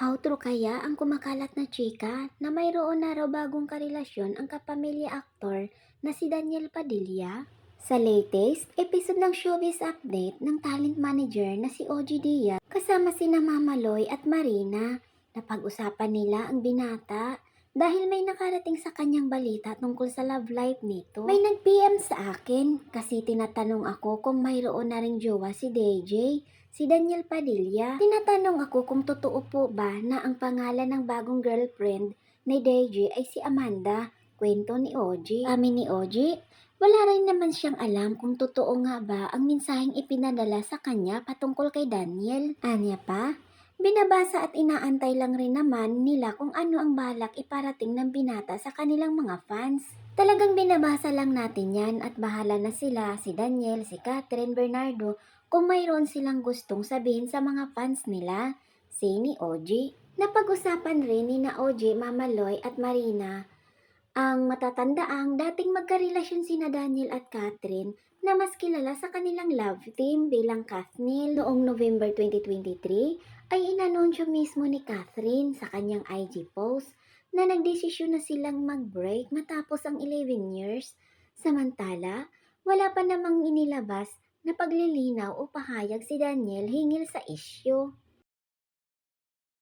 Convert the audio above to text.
How true kaya ang kumakalat na chika na mayroon na raw bagong karelasyon ang kapamilya aktor na si Daniel Padilla? Sa latest episode ng Showbiz Update ng talent manager na si OG Diaz kasama sina Mama Loy at Marina, napag-usapan nila ang binata dahil may nakarating sa kanyang balita tungkol sa love life nito. May nag-PM sa akin kasi tinatanong ako kung mayroon na ring jowa si DJ, si Daniel Padilla. Tinatanong ako kung totoo po ba na ang pangalan ng bagong girlfriend ni DJ ay si Amanda. Kwento ni OG. Kami ni OG, wala rin naman siyang alam kung totoo nga ba ang mensaheng ipinadala sa kanya patungkol kay Daniel. Anya pa, binabasa at inaantay lang rin naman nila kung ano ang balak iparating ng binata sa kanilang mga fans. Talagang binabasa lang natin yan at bahala na sila, si Daniel, si Catherine, Bernardo, kung mayroon silang gustong sabihin sa mga fans nila. Say ni OG. Napag-usapan rin ni na OG, Mama Loy at Marina ang matatandaang dating magkarelasyon sina Daniel at Catherine na mas kilala sa kanilang love team bilang Kathnil noong November 2023 ay inanunsyo mismo ni Catherine sa kanyang IG post na nagdesisyon na silang mag-break matapos ang 11 years. Samantala, wala pa namang inilabas na paglilinaw o pahayag si Daniel hingil sa isyu.